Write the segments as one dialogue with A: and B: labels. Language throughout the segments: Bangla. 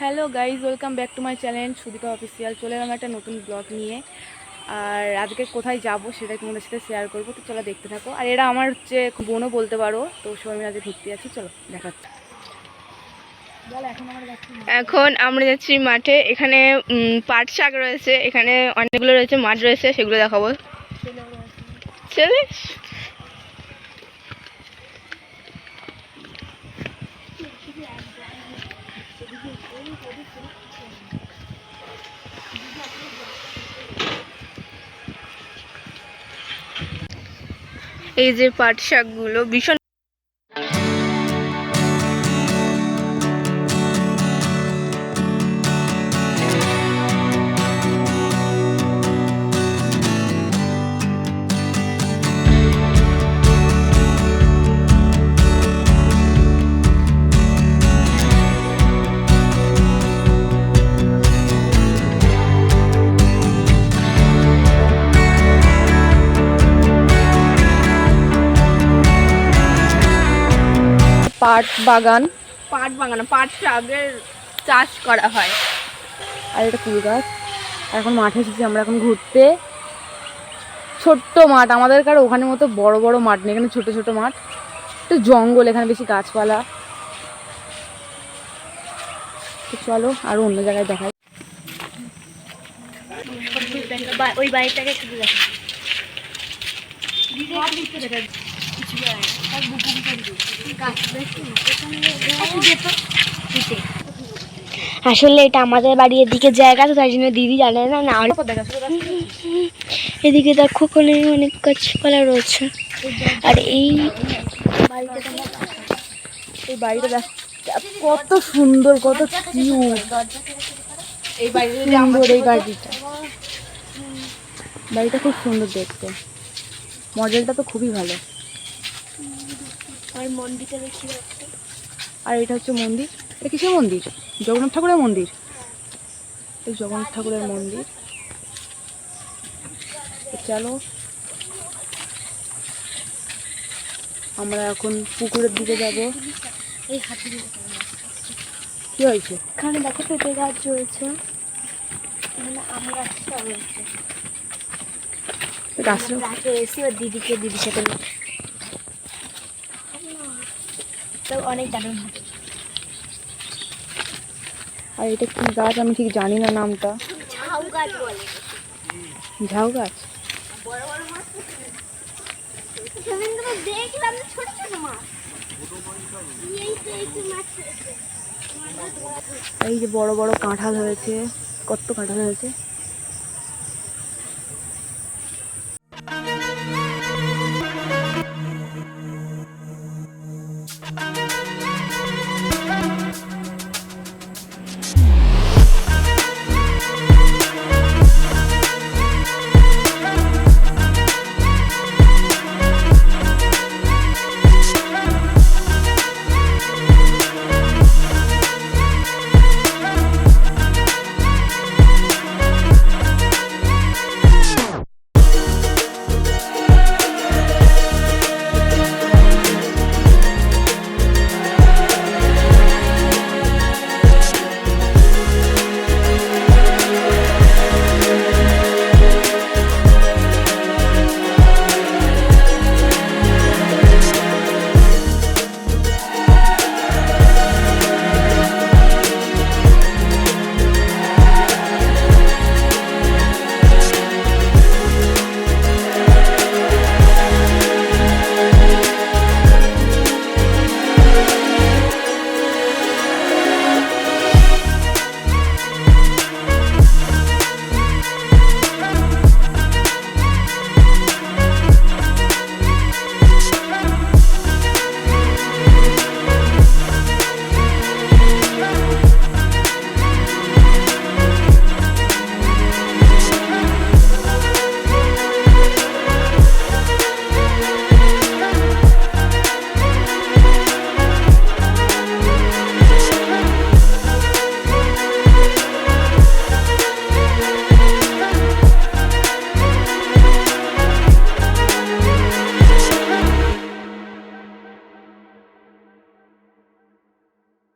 A: Hello guys welcome back to my channel Sudipa official চলে এলাম একটা নতুন ব্লগ নিয়ে। আর আজকে কোথায় যাব সেটা তোমাদের সাথে শেয়ার করব, তো চলো দেখতে থাকো। আর এরা আমার হচ্ছে বোনও বলতে পারো, তো আজকে ঘুরতে আছি চলো দেখাচ্ছি। এখন আমরা যাচ্ছি
B: মাঠে। এখানে পাট শাক রয়েছে। এখানে অনেকগুলো রয়েছে মাঠ রয়েছে সেগুলো দেখাবো। ছেলে? এই যে পাট শাকগুলো ভীষণ
A: বাগান।
B: পাট বাগান পাট শাকের চাষ করা হয়।
A: আর এটা ফুল গাছ। আর এখন মাঠে এসেছি আমরা এখন ঘুরতে। ছোট্ট মাঠ আমাদের কার ওখানে মতো বড় বড় মাঠ নেই এখানে ছোট ছোট মাঠ। একটু জঙ্গল এখানে বেশি গাছপালা। তো চলো আরও অন্য জায়গায় দেখাই।
B: ওই বাড়িটাকে একটু দেখা আসলে এটা আমাদের বাড়ির এদিকে জায়গা তো তাই জন্য দিদি জানে না না এদিকে দেখো ওখানে অনেক গাছপালা রয়েছে। আর এই
A: এই বাড়িটা দেখ কত সুন্দর কত কিউট
B: এই বাড়িতে
A: সুন্দর এই বাড়িটা। বাড়িটা খুব সুন্দর দেখতে। মডেলটা তো খুবই ভালো।
B: আর মন্দিরটা দেখি
A: আর এটা হচ্ছে মন্দির। এটা কিসের মন্দির? জগন্নাথ ঠাকুরের মন্দির? এই জগন্নাথ ঠাকুরের মন্দির। চলো। আমরা এখন পুকুরের দিকে যাব।
B: এই হাতি
A: কি হয়েছে?
B: এখানে দেখো পেঁপে গাছ রয়েছে। এখানে আম গাছটা রয়েছে। রাতে এসে দিদিকে দিদির সাথে নিয়ে তো অনেক দারুণ হবে
A: আর এটা কি গাছ? আমি ঠিক জানি না নামটা।
B: ঝাউ গাছ বলে।
A: ঝাউ গাছ?
B: মাছ মাছ।
A: এই যে বড় বড় কাঁঠাল হয়েছে। কত কাঁঠাল হয়েছে?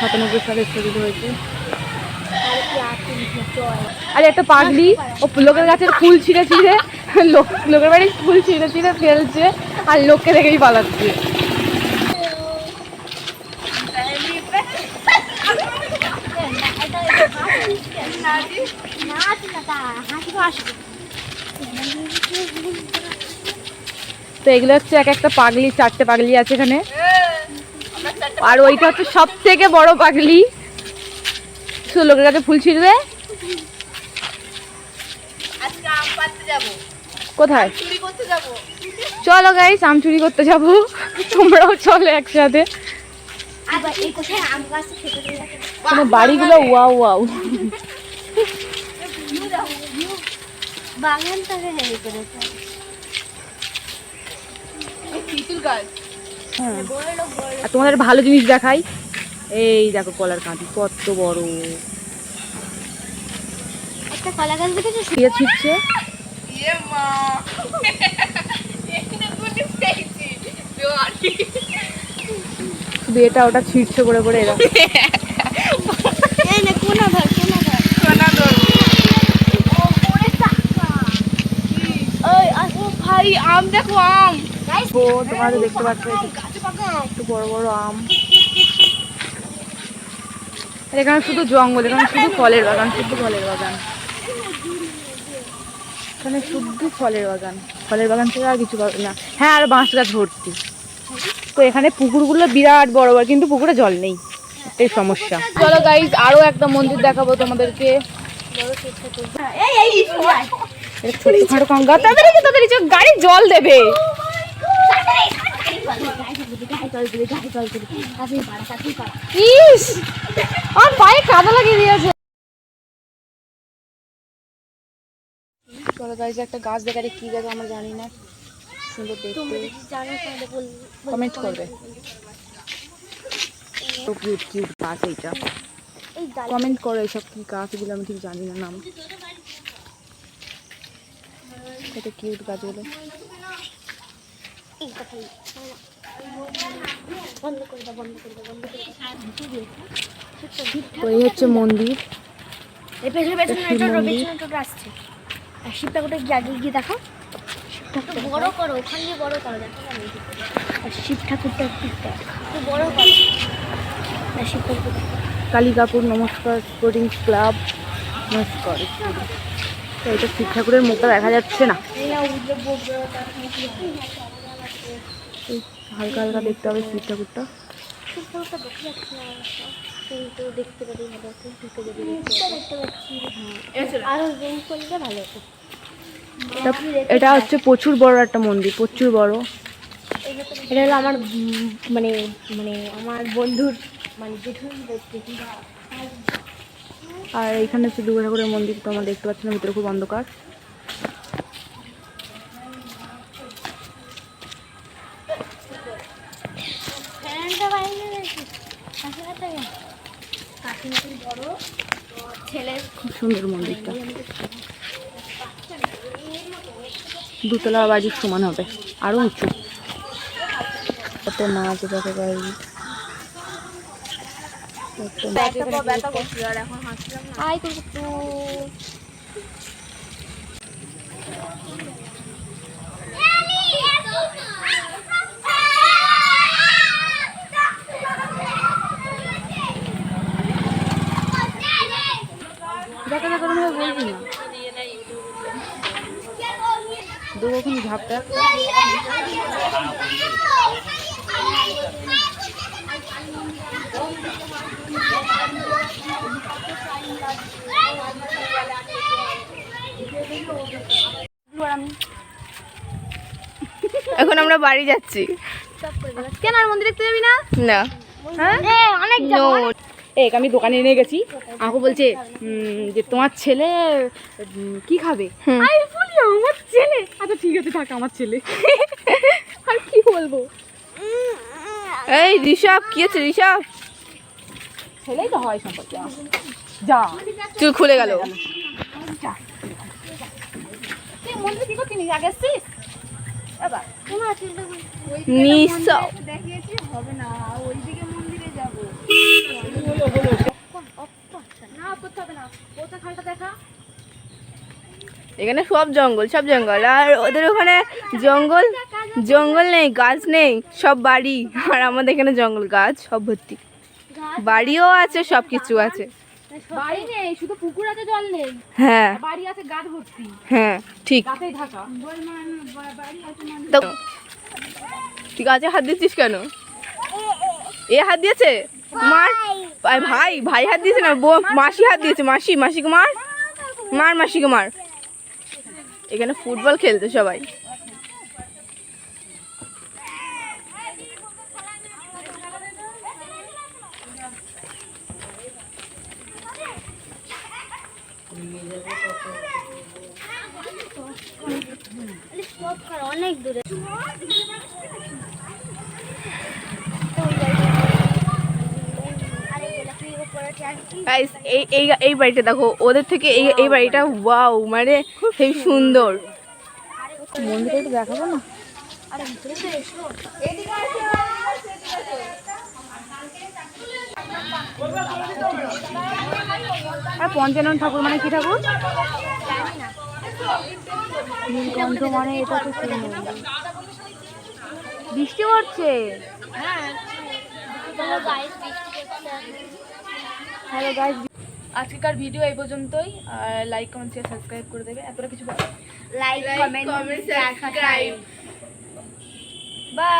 A: সাতানব্বই সালে স্থগিত হয়েছে। আরে, একটা পাগলি। ও লোকের গাছের ফুল ছিঁড়ে ছিঁড়ে, লোক, লোকের বাড়ির ফুল ছিঁড়ে ছিঁড়ে ফেলছে আর লোককে দেখেই পালাচ্ছে। তো এগুলো হচ্ছে এক একটা পাগলি, চারটে পাগলি আছে এখানে। আর ওইটা হচ্ছে সব থেকে বড় পাগলি। শুধু লোকের কাছে ফুল ছিঁড়বে? কোথায়? চলো গাইস আম চুরি করতে যাব। তোমরাও চলো একসাথে। কোনো বাড়িগুলো ওয়াও ওয়াও।
B: বাগানটাকে হেরি করেছে
A: হ্যাঁ। আর তোমাদের ভালো জিনিস দেখাই। এই দেখো কলার কাঁদি কত বড়।
B: একটা কলা গাছ দেখেছ?
A: কে ছিটছে। শুধু এটা ওটা ছিটছে করে করে এরা।
B: এই না কোনা ধর কোনা ওই আসো
C: ভাই আম দেখো আম।
A: ও তোমরা তো দেখতে পাচ্ছ একটু বড় বড় আম এখানে শুধু জঙ্গল এখানে শুধু ফলের বাগান শুধু ফলের বাগান এখানে শুধু ফলের বাগান ফলের বাগান থেকে আর কিছু পাবে না হ্যাঁ আর বাঁশ গাছ ভর্তি তো এখানে পুকুরগুলো বিরাট বড় বড় কিন্তু পুকুরে জল নেই এই সমস্যা চলো গাইজ আরও একটা মন্দির দেখাবো তোমাদেরকে ছোটখাটো কাঙ্গা গাড়ি জল দেবে ইস আমার পায়ে কাদা লাগিয়ে দিয়েছে। চলো গাইজ একটা গাছ দেখারে কি গাছ আমরা জানি না। সুন্দর দেখতে। কমেন্ট করবে। তো কিউট কিউট গাছ এইটা। কমেন্ট করো এইসব কি গাছ এগুলো আমি ঠিক জানি না নাম। কত কিউট গাছগুলো
B: এই কথা বন্ধ করে দাও বন্ধ করে দাও বন্ধ করে দাও।
A: তো হচ্ছে মন্দির।
B: এই পেছনে পেছনে টোটো আসছে। আর গিয়ে আগে গিয়ে দেখো। শিব ঠাকুরটা বড় করো ওখানে গিয়ে বড় করো দেখো না আর শিব ঠাকুরটা একটু বড় করো। আর শিব ঠাকুর
A: কালিকাপুর নমস্কার স্পোর্টিং ক্লাব নমস্কার। তো এটা শিব ঠাকুরের মুখটা দেখা যাচ্ছে না। এই হালকা হালকা দেখতে হবে শিব ঠাকুরটা
B: শিব ঠাকুরটা দেখা যাচ্ছে না কিন্তু দেখতে পারি ভালো হতো ঢুকে যদি দেখতে পাচ্ছি আরও জুম করলে ভালো হতো
A: এটা হচ্ছে প্রচুর বড় একটা মন্দির প্রচুর বড়।
B: এটা হলো আমার মানে মানে আমার বন্ধুর মানে জেঠুর
A: আর এখানে হচ্ছে দুর্গা ঠাকুরের মন্দির তোমরা দেখতে পাচ্ছ না ভিতরে খুব অন্ধকার। খুব সুন্দর মন্দিরটা। দুতলা বাড়ির সমান হবে আরও উঁচু। কত নাচ দেখো গাড়ি
B: আই
A: মনে হয় বলবি না। ঝাপটা
C: এখন আমরা বাড়ি যাচ্ছি।
A: কেন আর মন্দির দেখতে যাবি না?
C: না।
A: হ্যাঁ?
B: অনেক
A: এক আমি দোকানে এনে গেছি। আমাকে বলছে যে তোমার ছেলে কি খাবে? আমি বলি আমার ছেলে। আচ্ছা ঠিক আছে থাক আমার ছেলে। আর কি বলব?
C: এই ঋষভ কি আছে ঋষভ?
A: ছেলেই তো হয় সম্পর্কে যা।
C: চুল খুলে গেল।
A: তুই মন্দিরে কি করছিস আগে আসছিস বাবা
C: নিঃসব
A: দেখিয়েছি হবে না ওইদিকে
C: এখানে সব জঙ্গল সব জঙ্গল। আর ওদের ওখানে জঙ্গল জঙ্গল নেই গাছ নেই সব বাড়ি। আর আমাদের এখানে জঙ্গল গাছ সব ভর্তি। বাড়িও আছে সব কিছু আছে।
A: বাড়ি নেই শুধু পুকুর আছে জল নেই।
C: হ্যাঁ।
A: বাড়ি আছে গাছ ভর্তি।
C: হ্যাঁ ঠিক।
A: ঢাকা
C: হাত দিচ্ছিস কেন? এ হাত দিয়েছে? মার, ভাই ভাই হাত দিয়েছে না? বউ, মাসি হাত দিয়েছে, মাসি মাসিকে মার মার মাসিকে মার এখানে ফুটবল খেলতে সবাই।
B: অনেক দূরে।
C: গাইস এই এই এই বাড়িটা দেখো ওদের থেকে এই এই বাড়িটা ওয়াও মানে সেই সুন্দর।
A: মন্দিরে একটু দেখাবো না?
B: আরে ভিতরে তো এসো।
A: আর পঞ্চানন ঠাকুর মানে কি ঠাকুর? নীলকণ্ঠ মানে এটা তো শিব মন্দির। বৃষ্টি পড়ছে। হ্যালো গাইস আজকেকার ভিডিও এই পর্যন্তই। আর লাইক কমেন্ট শেয়ার সাবস্ক্রাইব করে দেবে। এতটা কিছু বলো
B: লাইক কমেন্ট
C: সাবস্ক্রাইব
A: বাই